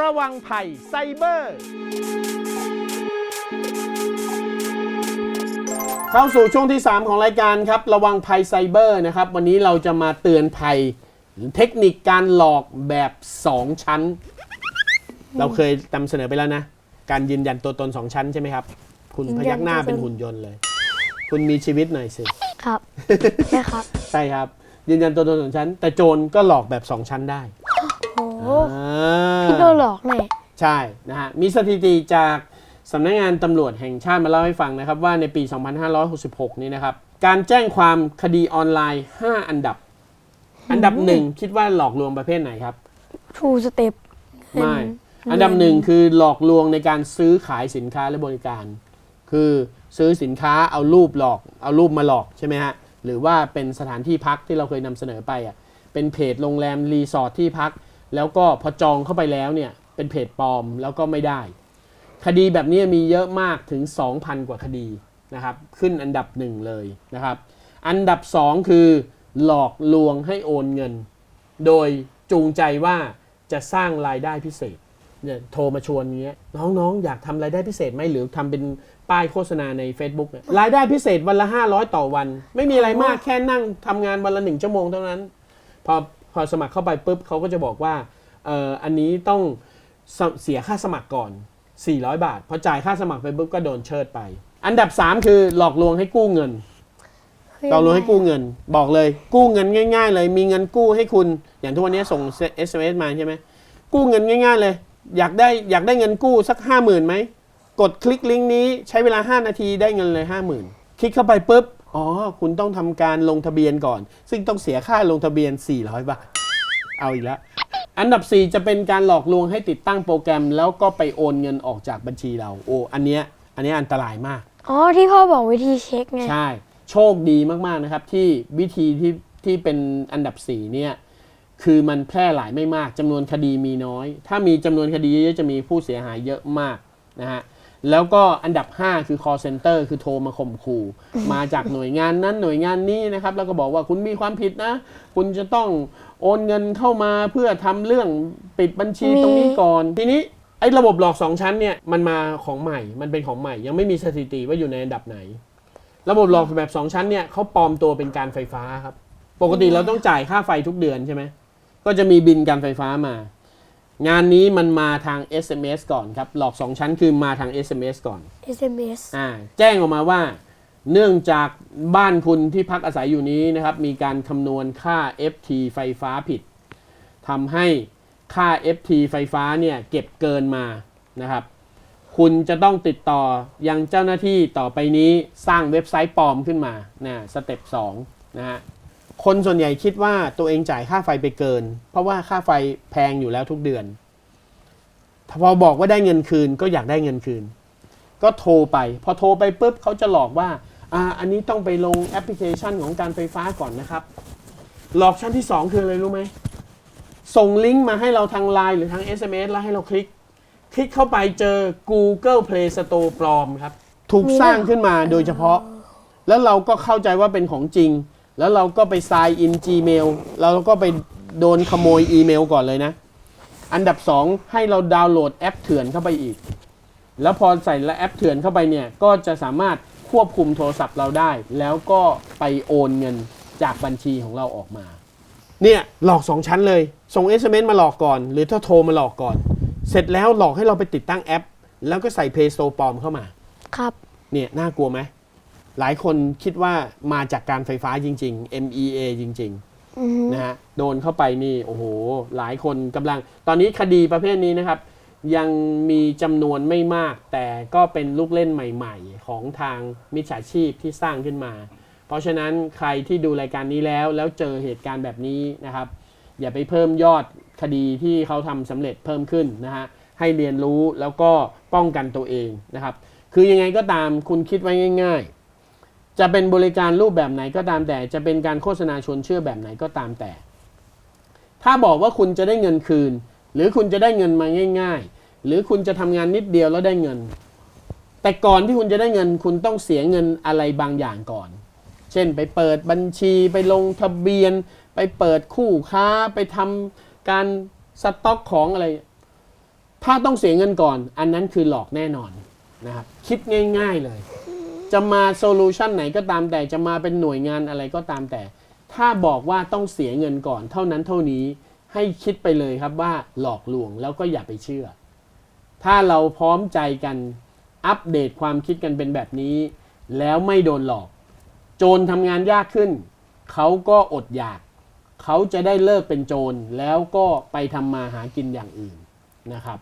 ระวังภัยไซเบอร์เข้าสู่ช่วงที่ 3 ของรายการครับ ระวังภัยไซเบอร์นะครับ วันนี้เราจะมาเตือนภัยเทคนิคการหลอกแบบ 2 ชั้น เราเคยนำเสนอไปแล้วนะ การยืนยันตัวตน 2 ชั้นใช่ไหมครับ คุณพยักหน้าเป็นหุ่นยนต์เลย คุณมีชีวิตหน่อยสิ ครับ ใช่ครับ ใช่ครับ ยืนยันตัวตนสองชั้น แต่โจรก็หลอกแบบ 2 ชั้นได้โอ้โหอ่าพี่โดนหลอกแน่ใช่นะฮะมีสถิติจากสำนักงานตำรวจแห่งชาติมาเล่าให้ฟังนะครับ ว่าในปี 2566 นี้นะครับ การแจ้งความคดีออนไลน์ 5 อันดับ อันดับหนึ่งคิดว่าหลอกลวงประเภทไหนครับ ทูสเต็ป ไม่อันดับหนึ่งคือหลอกลวงในการซื้อขายสินค้าและบริการ คือซื้อสินค้าเอารูปหลอก เอารูปมาหลอกใช่ไหมฮะ หรือว่าเป็นสถานที่พักที่เราเคยนำเสนอไปอะ เป็นเพจโรงแรมรีสอร์ทที่พัก แล้วก็พอจองเข้าไปแล้วเนี่ยเป็นเพจปลอมแล้วก็ไม่ได้ คดีแบบนี้มีเยอะมากถึง 2,000 กว่าคดีนะครับขึ้นอันดับหนึ่งเลยนะครับอันดับสองคือ หลอกลวงให้โอนเงิน โดยจูงใจว่าจะสร้างรายได้พิเศษเนี่ยโทรมาชวนเงี้ยน้องๆ อยากทำรายได้พิเศษไหมหรือทำเป็นป้ายโฆษณาใน Facebook เนี่ยรายได้พิเศษวันละ 500 ต่อวัน ไม่มีอะไรมากแค่นั่งทำงานวันละหนึ่งชั่วโมงเท่านั้น พอ พอสมัครเข้าไปปุ๊บเขาก็จะบอกว่าเอ่ออันนี้ต้องสเสียค่าสมัครก่อน 400 บาท พอจ่ายค่าสมัครไปปุ๊บก็โดนเชิดไป อันดับ 3 คือหลอกลวงให้กู้เงิน หลอกลวงให้กู้เงิน บอกเลยกู้เงินง่าย ๆ เลย มีเงินกู้ให้คุณ อย่างทุกวันนี้ส่ง SMS มาใช่ไหมกู้เงินง่าย ๆ เลย อยากได้อยากได้เงินกู้สักห้าหมื่นไหม กดคลิกลิงก์นี้ใช้เวลา 5 นาทีได้เงินเลยห้าหมื่นคลิกเข้าไปปุ๊บ อ๋อ คุณต้องทำการลงทะเบียนก่อน ซึ่งต้องเสียค่าลงทะเบียน 400 บาท เอาอีกแล้ว อันดับ 4 จะเป็นการหลอกลวงให้ติดตั้งโปรแกรม แล้วก็ไปโอนเงินออกจากบัญชีเรา โอ้ อันเนี้ย อันเนี้ยอันตรายมาก อ๋อที่พ่อบอกวิธีเช็คไง ใช่ โชคดีมาก ๆ นะครับ ที่วิธีที่ที่เป็นอันดับ 4 เนี่ย คือมันแพร่หลายไม่มากจำนวนคดีมีน้อย ถ้ามีจำนวนคดีเยอะๆจะมีผู้เสียหายเยอะมากนะฮะ แล้วก็อันดับ 5 คือ call center คือโทรมาข่มขู่มาจากหน่วยงานนั้นหน่วยงานนี้นะครับ แล้วก็บอกว่าคุณมีความผิดนะ คุณจะต้องโอนเงินเข้ามาเพื่อทำเรื่องปิดบัญชีตรงนี้ก่อน ทีนี้ไอ้ระบบหลอกสองชั้นเนี่ยมันมาของใหม่ มันเป็นของใหม่ ยังไม่มีสถิติว่าอยู่ในอันดับไหน ระบบหลอกแบบ2ชั้นเนี่ยเขาปลอมตัวเป็นการไฟฟ้าครับ ปกติเราต้องจ่ายค่าไฟทุกเดือนใช่ไหมก็จะมีบินการไฟฟ้ามา งานนี้มันมาทาง SMS ก่อนครับ หลอก 2 ชั้นคือมาทาง SMS ก่อน SMS อ่าแจ้งออกมาว่า เนื่องจากบ้านคุณที่พักอาศัยอยู่นี้นะครับ มีการคำนวณค่า FT ไฟฟ้าผิดทำให้ค่า FT ไฟฟ้าเนี่ยเก็บเกินมานะครับ คุณจะต้องติดต่อยังเจ้าหน้าที่ต่อไปนี้สร้างเว็บไซต์ปลอมขึ้นมานะสเต็ป2นะฮะ คนส่วนใหญ่คิดว่าตัวเองจ่ายค่าไฟไปเกิน เพราะว่าค่าไฟแพงอยู่แล้วทุกเดือนถ้าพอบอกว่าได้เงินคืนก็อยากได้เงินคืน ก็โทรไป พอโทรไปปุ๊บเขาจะหลอกว่าอ่า อันนี้ต้องไปลงแอปพลิเคชันของการไฟฟ้าก่อนนะครับ หลอกชั้นที่ 2 คืออะไรรู้ไหมส่งลิงก์มาให้เราทางไลน์หรือทาง SMS แล้วให้เราคลิก คลิกเข้าไปเจอ Google Play Store ปลอมครับ ถูกสร้างขึ้นมาโดยเฉพาะ แล้วเราก็เข้าใจว่าเป็นของจริง แล้วเราก็ไป sign in Gmail แล้วเราก็ไปโดนขโมยอีเมลก่อนเลยนะ อันดับ 2 ให้เราดาวน์โหลดแอปเถื่อนเข้าไปอีก แล้วพอใส่และแอปเถื่อนเข้าไปเนี่ย ก็จะสามารถควบคุมโทรศัพท์เราได้ แล้วก็ไปโอนเงินจากบัญชีของเราออกมา เนี่ยหลอก 2 ชั้นเลย ส่ง SMS มาหลอกก่อน หรือถ้าโทรมาหลอกก่อน เสร็จแล้วหลอกให้เราไปติดตั้งแอป แล้วก็ใส่ Play Store ปลอมเข้ามา ครับ เนี่ยน่ากลัวไหม หลายคนคิดว่ามาจากการไฟฟ้าจริง ๆ MEA จริงๆอือฮึนะฮะโดนเข้าไปนี่โอ้โหหลายคนกำลัง ตอนนี้คดีประเภทนี้นะครับ ยังมีจำนวนไม่มาก แต่ก็เป็นลูกเล่นใหม่ ๆ ของทางมิจฉาชีพที่สร้างขึ้นมา เพราะฉะนั้นใครที่ดูรายการนี้แล้วแล้วเจอเหตุการณ์แบบนี้นะครับ อย่าไปเพิ่มยอดคดีที่เขาทำสำเร็จเพิ่มขึ้นนะฮะให้เรียนรู้แล้วก็ป้องกันตัวเองนะครับ คือยังไงก็ตามคุณคิดไว้ง่าย ๆ จะเป็นบริการรูปแบบไหนก็ตามแต่ จะเป็นการโฆษณาชวนเชื่อแบบไหนก็ตามแต่ ถ้าบอกว่าคุณจะได้เงินคืน หรือคุณจะได้เงินมาง่าย ๆ หรือคุณจะทำงานนิดเดียวแล้วได้เงิน แต่ก่อนที่คุณจะได้เงิน คุณต้องเสียเงินอะไรบางอย่างก่อน เช่น ไปเปิดบัญชีไปลงทะเบียน ไปเปิดคู่ค้าไปทำการสต็อกของอะไร ถ้าต้องเสียเงินก่อน อันนั้นคือหลอกแน่นอนนะครับคิดง่าย ๆเลย จะมาโซลูชันไหนก็ตามแต่จะมาเป็นหน่วยงานอะไรก็ตามแต่ ถ้าบอกว่าต้องเสียเงินก่อนเท่านั้นเท่านี้ให้คิดไปเลยครับว่าหลอกลวงแล้วก็อย่าไปเชื่อ ถ้าเราพร้อมใจกันอัปเดตความคิดกันเป็นแบบนี้ แล้วไม่โดนหลอก โจรทำงานยากขึ้น เขาก็อดอยาก เขาจะได้เลิกเป็นโจรแล้วก็ไปทำมาหากินอย่างอื่นนะครับ